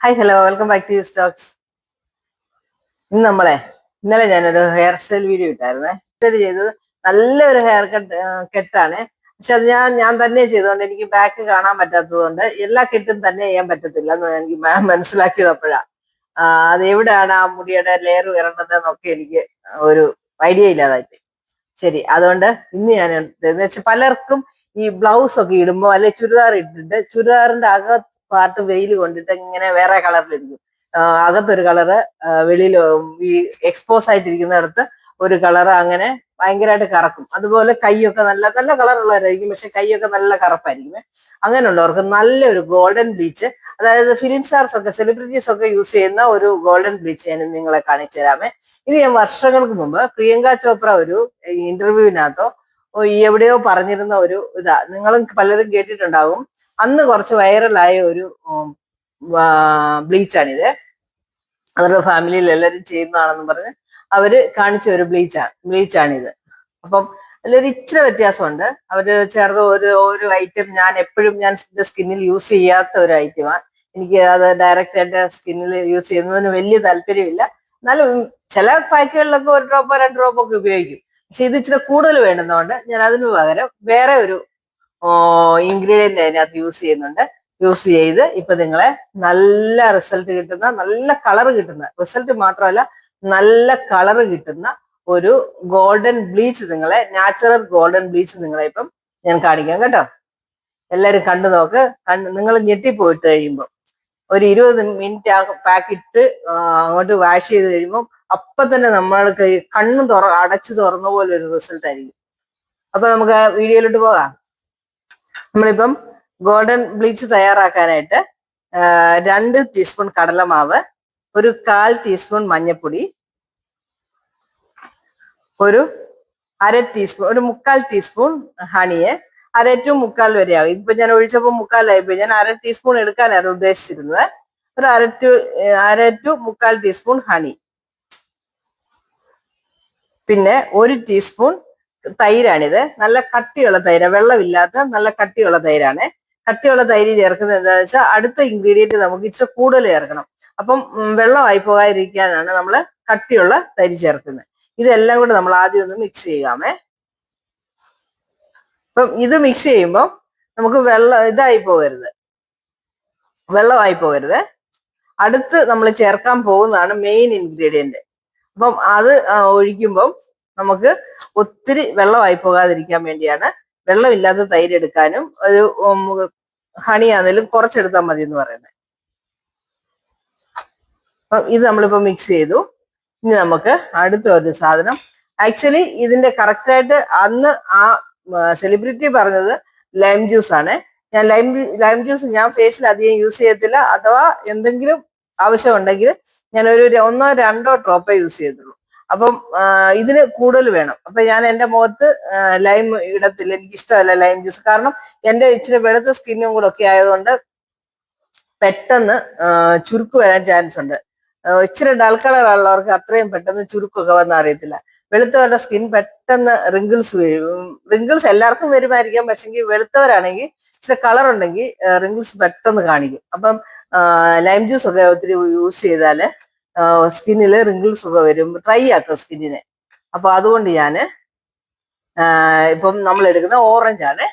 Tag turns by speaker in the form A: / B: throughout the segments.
A: Hi hello welcome back to Stokes ഇന്ന് നമ്മളെ ഇന്നലെ ഞാനൊരു ഹെയർ സ്റ്റൈൽ വീഡിയോ ഇട്ടായിരുന്നേ. സ്റ്റൈൽ ചെയ്തത് നല്ലൊരു ഹെയർ കട്ട് കെട്ടാണ്. പക്ഷെ അത് ഞാൻ ഞാൻ തന്നെ ചെയ്തുകൊണ്ട് എനിക്ക് ബാക്ക് കാണാൻ പറ്റാത്തതുകൊണ്ട് എല്ലാ കെട്ടും തന്നെ ചെയ്യാൻ പറ്റത്തില്ല എന്ന് എനിക്ക് മനസ്സിലാക്കിയത് അപ്പോഴാ. അത് എവിടെയാണ് ആ മുടിയുടെ ലെയർ വരേണ്ടതെന്നൊക്കെ എനിക്ക് ഒരു ഐഡിയ ഇല്ലാതായിട്ട് ശരി അതുകൊണ്ട് ഇന്ന് ഞാൻ എന്ന് വെച്ചാൽ പലർക്കും ഈ ബ്ലൗസ് ഒക്കെ ഇടുമ്പോൾ അല്ലെ ചുരിദാർ ഇട്ടിട്ട് ചുരിദാറിന്റെ അക പാർട്ട് വെയിൽ കൊണ്ടിട്ട് ഇങ്ങനെ വേറെ കളറിലിരിക്കും. അകത്തൊരു കളറ് വെളിയിൽ ഈ എക്സ്പോസ് ആയിട്ടിരിക്കുന്നിടത്ത് ഒരു കളറ് അങ്ങനെ ഭയങ്കരമായിട്ട് കറക്കും. അതുപോലെ കൈയൊക്കെ നല്ല നല്ല കളറുള്ളവരായിരിക്കും പക്ഷെ കൈയൊക്കെ നല്ല കറുപ്പായിരിക്കും. അങ്ങനെയുള്ളവർക്ക് നല്ലൊരു ഗോൾഡൻ ബ്ലീച്ച് അതായത് ഫിലിം സ്റ്റാർസ് ഒക്കെ സെലിബ്രിറ്റീസ് ഒക്കെ യൂസ് ചെയ്യുന്ന ഒരു ഗോൾഡൻ ബ്ലീച്ച് ഞാൻ നിങ്ങളെ കാണിച്ചു തരാമേ. ഇത് ഞാൻ വർഷങ്ങൾക്ക് മുമ്പ് പ്രിയങ്ക ചോപ്ര ഒരു ഇന്റർവ്യൂവിനകത്തോ എവിടെയോ പറഞ്ഞിരുന്ന ഒരു ഇതാ. നിങ്ങളും പലരും കേട്ടിട്ടുണ്ടാകും അന്ന് കുറച്ച് വൈറലായ ഒരു ബ്ലീച്ചാണിത്. അവരുടെ ഫാമിലിയിൽ എല്ലാവരും ചെയ്യുന്നതാണെന്ന് പറഞ്ഞ് അവർ കാണിച്ച ഒരു ബ്ലീച്ചാണ് ബ്ലീച്ചാണിത്. അപ്പം അതിലൊരു ഇച്ചിരി വ്യത്യാസമുണ്ട്. അവർ ചേർത്ത് ഒരു ഒരു ഐറ്റം ഞാൻ എപ്പോഴും ഞാൻ എന്റെ സ്കിന്നിൽ യൂസ് ചെയ്യാത്ത ഒരു ഐറ്റമാണ് എനിക്ക് അത് ഡയറക്റ്റ് ആയിട്ട് സ്കിന്നിൽ യൂസ് ചെയ്യുന്നതിന് വലിയ താല്പര്യമില്ല. എന്നാലും ചില പാക്കുകളിലൊക്കെ ഒരു ഡ്രോപ്പോ രണ്ട് ഡ്രോപ്പോ ഒക്കെ ഉപയോഗിക്കും. പക്ഷെ ഇത് ഇച്ചിരി കൂടുതൽ വേണ്ടുന്നതുകൊണ്ട് ഞാൻ അതിന് പകരം വേറെ ഒരു ഇൻഗ്രീഡിയന്റ് അതിനകത്ത് യൂസ് ചെയ്യുന്നുണ്ട്. യൂസ് ചെയ്ത് ഇപ്പൊ നിങ്ങളെ നല്ല റിസൾട്ട് കിട്ടുന്ന നല്ല കളർ കിട്ടുന്ന റിസൾട്ട് മാത്രമല്ല നല്ല കളർ കിട്ടുന്ന ഒരു ഗോൾഡൻ ബ്ലീച്ച് നിങ്ങളെ നാച്ചുറൽ ഗോൾഡൻ ബ്ലീച്ച് നിങ്ങളെ ഇപ്പം ഞാൻ കാണിക്കാം കേട്ടോ. എല്ലാരും കണ്ടു നോക്ക്. നിങ്ങൾ ഞെട്ടിപ്പോയിട്ട് കഴിയുമ്പോൾ ഒരു ഇരുപത് മിനിറ്റ് ആ പാക്ക് ഇട്ട് അങ്ങോട്ട് വാഷ് ചെയ്ത് കഴിയുമ്പോൾ അപ്പൊ തന്നെ നമ്മൾക്ക് കണ്ണ് തുറ അടച്ചു തുറന്ന പോലെ ഒരു റിസൾട്ട് ആയിരിക്കും. അപ്പൊ നമുക്ക് വീഡിയോയിലോട്ട് പോകാം. നമ്മളിപ്പം ഗോൾഡൻ ബ്ലീച്ച് തയ്യാറാക്കാനായിട്ട് രണ്ട് ടീസ്പൂൺ കടലമാവ് ഒരു കാൽ ടീസ്പൂൺ മഞ്ഞൾപ്പൊടി ഒരു അര ടീസ്പൂൺ ഒരു മുക്കാൽ ടീസ്പൂൺ ഹണിയെ അര ടു മുക്കാൽ വരെ ആവും. ഇപ്പൊ ഞാൻ ഒഴിച്ചപ്പോൾ മുക്കാലായി പോയി. ഞാൻ അര ടീസ്പൂൺ എടുക്കാനായിരുന്നു ഉദ്ദേശിച്ചിരുന്നത്. ഒരു അര ടു അര ടു മുക്കാൽ ടീസ്പൂൺ ഹണി. പിന്നെ ഒരു ടീസ്പൂൺ തൈരാണിത്. നല്ല കട്ടിയുള്ള തൈര വെള്ളമില്ലാത്ത നല്ല കട്ടിയുള്ള തൈരാണ്. കട്ടിയുള്ള തൈര് ചേർക്കുന്നത് എന്താണെന്ന് വെച്ചാൽ അടുത്ത ഇൻഗ്രീഡിയന്റ് നമുക്ക് ഇച്ചിരി കൂടുതൽ ചേർക്കണം. അപ്പം വെള്ളമായി പോകാതിരിക്കാനാണ് നമ്മൾ കട്ടിയുള്ള തൈര് ചേർക്കുന്നത്. ഇതെല്ലാം കൂടെ നമ്മൾ ആദ്യം ഒന്ന് മിക്സ് ചെയ്യാമേ. അപ്പം ഇത് മിക്സ് ചെയ്യുമ്പോൾ നമുക്ക് വെള്ളം ഇതായി പോകരുത്. വെള്ളമായി പോകരുത്. അടുത്ത് നമ്മൾ ചേർക്കാൻ പോകുന്നതാണ് മെയിൻ ഇൻഗ്രീഡിയന്റ് അപ്പം അത് ഒഴിക്കുമ്പം നമുക്ക് ഒത്തിരി വെള്ളമായി പോകാതിരിക്കാൻ വേണ്ടിയാണ്. വെള്ളമില്ലാത്ത തൈര് എടുക്കാനും ഒരു ഹണി ആണെങ്കിലും കുറച്ചെടുത്താൽ മതി എന്ന് പറയുന്നത്. അപ്പം ഇത് നമ്മളിപ്പോൾ മിക്സ് ചെയ്തു. ഇനി നമുക്ക് അടുത്ത ഒരു സാധനം. ആക്ച്വലി ഇതിന്റെ കറക്റ്റായിട്ട് അന്ന് ആ സെലിബ്രിറ്റി പറഞ്ഞത് ലൈം ജ്യൂസ് ആണ്. ഞാൻ ലൈം ലൈം ജ്യൂസ് ഞാൻ ഫേസിൽ അധികം യൂസ് ചെയ്യത്തില്ല. അഥവാ എന്തെങ്കിലും ആവശ്യം ഉണ്ടെങ്കിൽ ഞാൻ ഒരു ഒന്നോ രണ്ടോ ഡ്രോപ്പേ യൂസ് ചെയ്തുള്ളൂ അപ്പം ഇതിന് കൂടുതൽ വേണം. അപ്പൊ ഞാൻ എന്റെ മുഖത്ത് ലൈം ഇടത്തില്ല. എനിക്ക് ഇഷ്ടമല്ല ലൈം ജ്യൂസ് കാരണം എന്റെ ഇച്ചിരി വെളുത്ത സ്കിന്നും കൂടെ ഒക്കെ ആയതുകൊണ്ട് പെട്ടെന്ന് ചുരുക്ക് വരാൻ ചാൻസ് ഉണ്ട്. ഇച്ചിരി ഡൾ കളർ ഉള്ളവർക്ക് അത്രയും പെട്ടെന്ന് ചുരുക്കൊക്കെ വന്ന് അറിയത്തില്ല. വെളുത്തവരുടെ സ്കിൻ പെട്ടെന്ന് റിങ്കിൾസ് വരും. റിങ്കിൾസ് എല്ലാവർക്കും വരുമായിരിക്കാം. പക്ഷെങ്കിൽ വെളുത്തവരാണെങ്കിൽ ഇച്ചിരി കളർ ഉണ്ടെങ്കിൽ റിങ്കിൾസ് പെട്ടെന്ന് കാണിക്കും. അപ്പം ലൈം ജ്യൂസ് ഒക്കെ ഒത്തിരി യൂസ് ചെയ്താൽ സ്കിന്നിൽ റിങ്കിൾസ് ഒക്കെ വരും. ഡ്രൈ ആക്കും സ്കിന്നിനെ. അപ്പൊ അതുകൊണ്ട് ആ, ഇപ്പം നമ്മൾ എടുക്കുന്ന ഓറഞ്ച് ആണ്.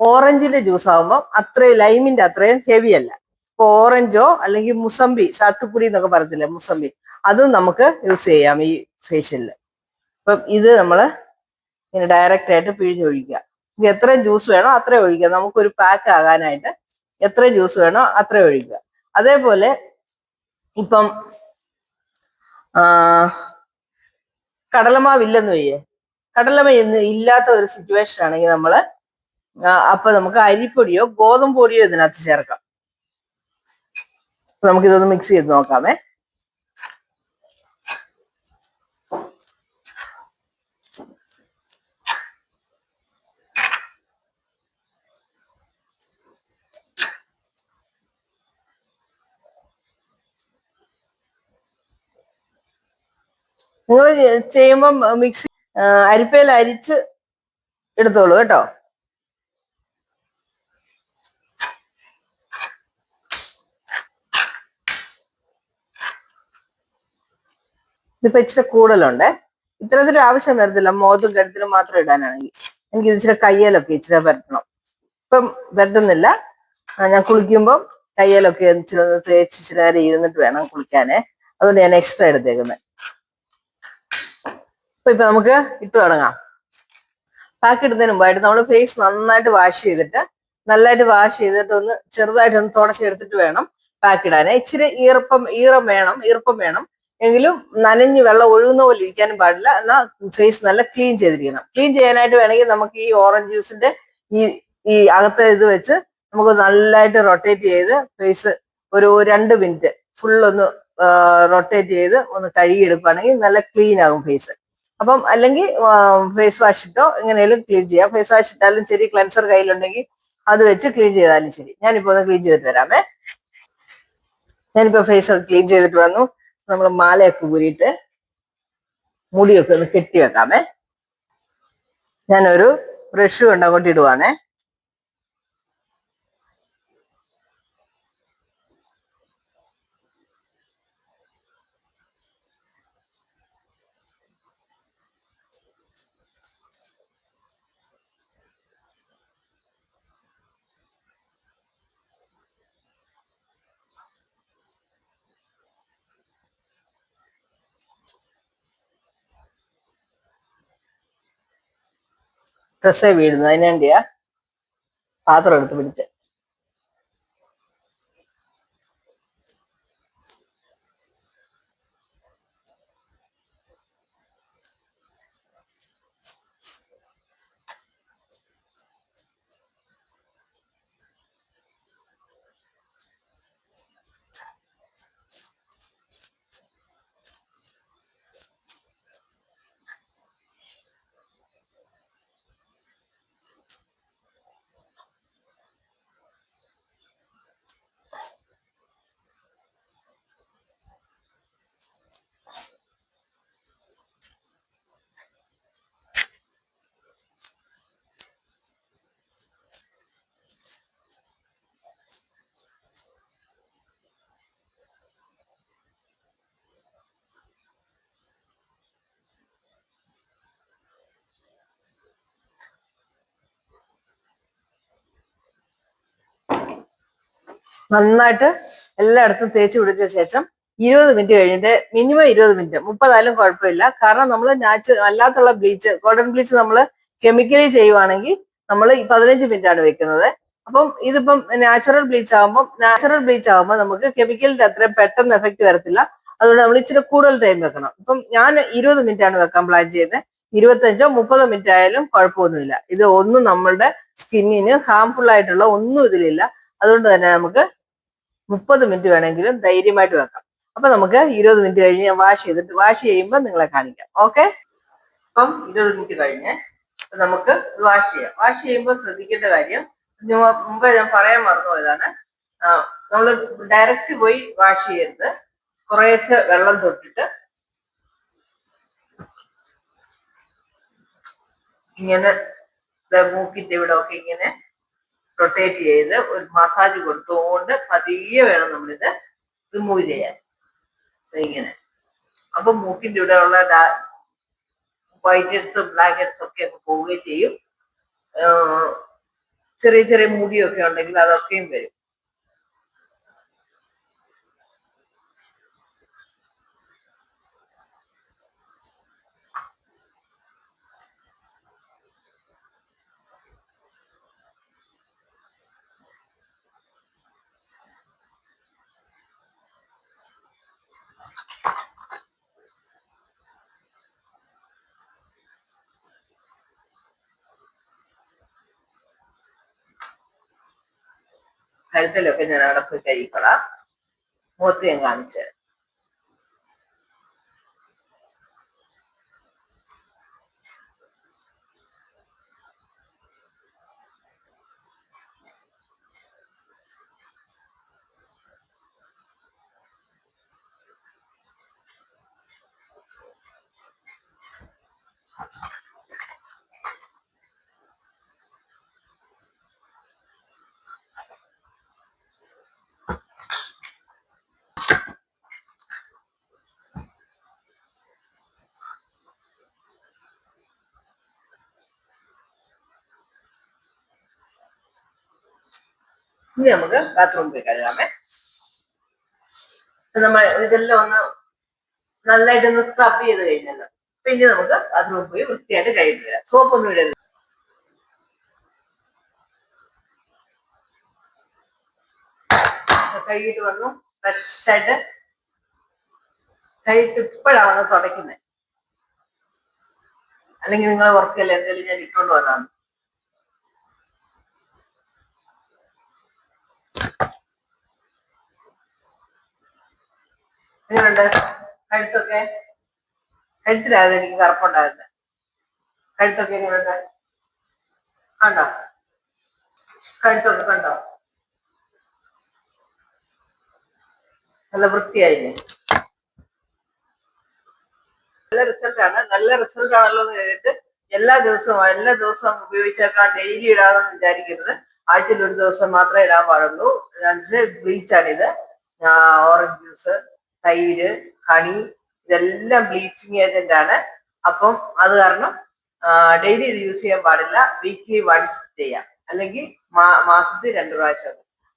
A: ഓറഞ്ചിന്റെ ജ്യൂസ് ആകുമ്പോൾ അത്രയും ലൈമിന്റെ അത്രയും ഹെവി അല്ല. ഇപ്പൊ ഓറഞ്ചോ അല്ലെങ്കിൽ മുസമ്പി സാത്തുക്കുടി എന്നൊക്കെ പറയത്തില്ല മുസമ്പി അതും നമുക്ക് യൂസ് ചെയ്യാം ഈ ഫേഷ്യലിൽ അപ്പം ഇത് നമ്മൾ ഇങ്ങനെ ഡയറക്റ്റ് ആയിട്ട് പിഴിഞ്ഞൊഴിക്കുക എത്ര ജ്യൂസ് വേണോ അത്രയും ഒഴിക്കുക. നമുക്കൊരു പാക്ക് ആകാനായിട്ട് എത്ര ജ്യൂസ് വേണോ അത്രയും ഒഴിക്കുക. അതേപോലെ ഇപ്പം കടലമാവില്ലെന്ന് വയ്യേ. കടലമ ഇല്ലാത്ത ഒരു സിറ്റുവേഷൻ ആണെങ്കിൽ നമ്മൾ അപ്പൊ നമുക്ക് അരിപ്പൊടിയോ ഗോതമ്പ് പൊടിയോ ഇതിനകത്ത് ചേർക്കാം. നമുക്ക് നമുക്കിതൊന്ന് മിക്സ് ചെയ്ത് നോക്കാമേ. നിങ്ങൾ ചെയ്യുമ്പം മിക്സി അരിപ്പയിൽ അരിച്ച് എടുത്തോളൂ കേട്ടോ. ഇതിപ്പോ ഇച്ചിരി കൂടുതലുണ്ടേ. ഇത്രത്തിൽ ആവശ്യം വരത്തില്ല. മോതും കരുത്തിലും മാത്രം ഇടാനാണെങ്കിൽ. എനിക്ക് ഇച്ചിരി കയ്യലൊക്കെ ഇച്ചിരി പരട്ടണം ഇപ്പം പരട്ടുന്നില്ല ഞാൻ കുളിക്കുമ്പോൾ കയ്യലൊക്കെ ഇച്ചിരി ഒന്ന് തേച്ച് ഇച്ചിരി ഇരുന്നിട്ട് വേണം കുളിക്കാനേ. അതുകൊണ്ട് ഞാൻ എക്സ്ട്രാ എടുത്തേക്കുന്നത് അപ്പൊ ഇപ്പൊ നമുക്ക് ഇട്ട് തുടങ്ങാം. പാക്ക് ഇടുന്നതിന് മുമ്പായിട്ട് നമ്മൾ ഫേസ് നന്നായിട്ട് വാഷ് ചെയ്തിട്ട് നല്ലതായിട്ട് വാഷ് ചെയ്തിട്ട് ഒന്ന് ചെറുതായിട്ട് ഒന്ന് തുടച്ചെടുത്തിട്ട് വേണം പാക്ക് ഇടാൻ ഇച്ചിരി ഈർപ്പം ഈറം വേണം ഈർപ്പം വേണം. എങ്കിലും നനഞ്ഞ് വെള്ളം ഒഴുകുന്ന പോലെ ഇരിക്കാനും പാടില്ല. എന്നാൽ ഫേസ് നല്ല ക്ലീൻ ചെയ്തിരിക്കണം. ക്ലീൻ ചെയ്യാനായിട്ട് വേണമെങ്കിൽ നമുക്ക് ഈ ഓറഞ്ച് ജ്യൂസിന്റെ ഈ ഈ അകത്തെ ഇത് വെച്ച് നമുക്ക് നല്ലതായിട്ട് റൊട്ടേറ്റ് ചെയ്ത് ഫേസ് ഒരു രണ്ട് മിനിറ്റ് ഫുള്ളൊന്ന് റൊട്ടേറ്റ് ചെയ്ത് ഒന്ന് കഴുകിയെടുക്കുകയാണെങ്കിൽ നല്ല ക്ലീൻ ആകും ഫേസ് അപ്പം അല്ലെങ്കിൽ ഫേസ് വാഷ് ഇട്ടോ എങ്ങനെയാലും ക്ലീൻ ചെയ്യാം. ഫേസ് വാഷ് ഇട്ടാലും ശരി ക്ലെൻസർ കയ്യിലുണ്ടെങ്കിൽ അത് വെച്ച് ക്ലീൻ ചെയ്താലും ശരി. ഞാനിപ്പോ ഒന്ന് ക്ലീൻ ചെയ്തിട്ട് വരാമേ. ഞാനിപ്പോ ഫേസ് ഒക്കെ ക്ലീൻ ചെയ്തിട്ട് വന്നു. നമ്മൾ മാലയൊക്കെ ഊരിയിട്ട് മുടിയൊക്കെ ഒന്ന് കെട്ടി വെക്കാമേ. ഞാനൊരു ബ്രഷ് കൊണ്ട് അങ്ങോട്ട് ഇടുവാണേ. ഡ്രസ്സേ വീഴുന്നു അതിനു വേണ്ടിയാ പാത്രം എടുത്ത് പിടിച്ച്. നന്നായിട്ട് എല്ലായിടത്തും തേച്ച് പിടിച്ച ശേഷം ഇരുപത് മിനിറ്റ് കഴിഞ്ഞിട്ട് മിനിമം ഇരുപത് മിനിറ്റ് മുപ്പതായാലും കുഴപ്പമില്ല. കാരണം നമ്മൾ നാച്ചുറൽ അല്ലാത്തുള്ള ബ്ലീച്ച് കോട്ടൺ ബ്ലീച്ച് നമ്മൾ കെമിക്കലി ചെയ്യുവാണെങ്കിൽ നമ്മൾ പതിനഞ്ച് മിനിറ്റ് ആണ് വെക്കുന്നത്. അപ്പം ഇതിപ്പം നാച്ചുറൽ ബ്ലീച്ച് ആകുമ്പോൾ നാച്ചുറൽ ബ്ലീച്ച് ആകുമ്പോൾ നമുക്ക് കെമിക്കലിന്റെ അത്രയും പെട്ടെന്ന് എഫക്ട് വരത്തില്ല. അതുകൊണ്ട് നമ്മൾ ഇച്ചിരി കൂടുതൽ ടൈം വെക്കണം. ഇപ്പം ഞാൻ ഇരുപത് മിനിറ്റ് ആണ് വെക്കാൻ പ്ലാൻ ചെയ്യുന്നത്. ഇരുപത്തഞ്ചോ മുപ്പതോ മിനിറ്റ് ആയാലും കുഴപ്പമൊന്നുമില്ല. ഇത് ഒന്നും നമ്മളുടെ സ്കിന്നിന് ഹാംഫുൾ ആയിട്ടുള്ള ഒന്നും ഇതിലില്ല. അതുകൊണ്ട് തന്നെ നമുക്ക് മുപ്പത് മിനിറ്റ് വേണമെങ്കിലും ധൈര്യമായിട്ട് വെക്കാം. അപ്പൊ നമുക്ക് ഇരുപത് മിനിറ്റ് കഴിഞ്ഞ് ഞാൻ വാഷ് ചെയ്തിട്ട് വാഷ് ചെയ്യുമ്പോൾ നിങ്ങളെ കാണിക്കാം. ഓക്കെ? അപ്പം ഇരുപത് മിനിറ്റ് കഴിഞ്ഞ് നമുക്ക് വാഷ് ചെയ്യാം. വാഷ് ചെയ്യുമ്പോൾ ശ്രദ്ധിക്കേണ്ട കാര്യം മുമ്പ് ഞാൻ പറയാൻ മറന്നുപോയതാണ്. നമ്മൾ ഡയറക്റ്റ് പോയി വാഷ് ചെയ്യരുത്. കുറേശ്ശെ വെള്ളം തൊട്ടിട്ട് ഇങ്ങനെ മൂക്കിന്റെ ഇവിടെ ഒക്കെ ഇങ്ങനെ റൊട്ടേറ്റ് ചെയ്ത് ഒരു മസാജ് കൊടുത്തുകൊണ്ട് പതിയെ വേണം നമ്മളിത് റിമൂവ് ചെയ്യാൻ. ഇങ്ങനെ. അപ്പൊ മൂക്കിന്റെ ഇവിടെ ഉള്ള വൈറ്റ് ഹെഡ്സും ഒക്കെ ഒക്കെ പോവുകയും ചെയ്യും. ചെറിയ ചെറിയ മുടിയൊക്കെ ഉണ്ടെങ്കിൽ അതൊക്കെയും വരും. കഴുത്തിലൊക്കെ ഞാൻ അടപ്പ് കഴിക്കളാം മുഖത്ത് ഞാൻ കാണിച്ചു ഇനി നമുക്ക് ബാത്റൂം പോയി കഴുകാമേ. നമ്മൾ ഇതെല്ലാം ഒന്ന് നന്നായിട്ടൊന്ന് സ്ക്രബ് ചെയ്ത് കഴിഞ്ഞല്ലോ. പിന്നെ നമുക്ക് ബാത്റൂം പോയി വൃത്തിയായിട്ട് കഴുകി വരാം. സോപ്പ് ഒന്നും ഇടരുത്. കഴുകിയിട്ട് വന്നു. ഫ്രഷായിട്ട് കഴുകിട്ട് ഇപ്പോഴാണ് തുടയ്ക്കുന്നത്. അല്ലെങ്കിൽ നിങ്ങൾ ഓർക്കല്ലേ എന്തെങ്കിലും ഞാൻ ഇട്ടുകൊണ്ട് വന്നാണ് എങ്ങനെയുണ്ട്? കഴുത്തൊക്കെ? കഴുത്തിലായത് എനിക്ക് കറുപ്പുണ്ടായിരുന്നത് കഴുത്തൊക്കെ എങ്ങനെയുണ്ട്? കണ്ടോ? കഴുത്തൊക്കെ കണ്ടോ? നല്ല വൃത്തിയായില്ലേ? നല്ല റിസൾട്ട് ആണ്. നല്ല റിസൾട്ട് ആണല്ലോ എന്ന് കേട്ടിട്ട് എല്ലാ ദിവസവും എല്ലാ ദിവസവും ഉപയോഗിച്ചേക്കാൻ ഡെയിലി ഇടാതെന്ന് വിചാരിക്കരുത്. ആഴ്ചയിൽ ഒരു ദിവസം മാത്രമേ ഇടാൻ പാടുള്ളൂ. ബ്ലീച്ചാണിത്. ഓറഞ്ച് ജ്യൂസ് തൈര് ഹണി ഇതെല്ലാം ബ്ലീച്ചിങ് ഏജന്റ് ആണ് അപ്പം അത് കാരണം ഡെയിലി ഇത് യൂസ് ചെയ്യാൻ പാടില്ല. വീക്ക്ലി വൺസ് ചെയ്യാം. അല്ലെങ്കിൽ മാസത്തിൽ രണ്ട് പ്രാവശ്യം.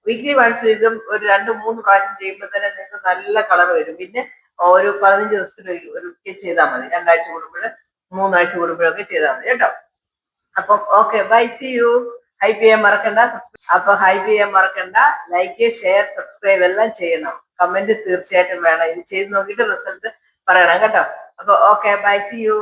A: വീക്ക്ലി വൺസ് ഇതും ഒരു രണ്ട് മൂന്ന് പ്രാവശ്യം ചെയ്യുമ്പോൾ തന്നെ നിങ്ങൾക്ക് നല്ല കളർ വരും. പിന്നെ ഒരു പതിനഞ്ച് ദിവസത്തിന് ഒരു- ചെയ്താൽ മതി. രണ്ടാഴ്ച കൂടുമ്പോൾ മൂന്നാഴ്ച കൂടുമ്പോഴൊക്കെ ചെയ്താൽ മതി. കേട്ടോ? അപ്പം okay. Bye. See. You. Hype ചെയ്യാൻ മറക്കണ്ട അപ്പൊ ഹൈപ്പ് ചെയ്യാൻ മറക്കണ്ട. ലൈക്ക് ഷെയർ സബ്സ്ക്രൈബ് എല്ലാം ചെയ്യണം. കമന്റ് തീർച്ചയായിട്ടും വേണം. ഇത് ചെയ്ത് നോക്കിയിട്ട് റിസൾട്ട് പറയണം കേട്ടോ. അപ്പൊ ഓക്കെ ബൈ സി യു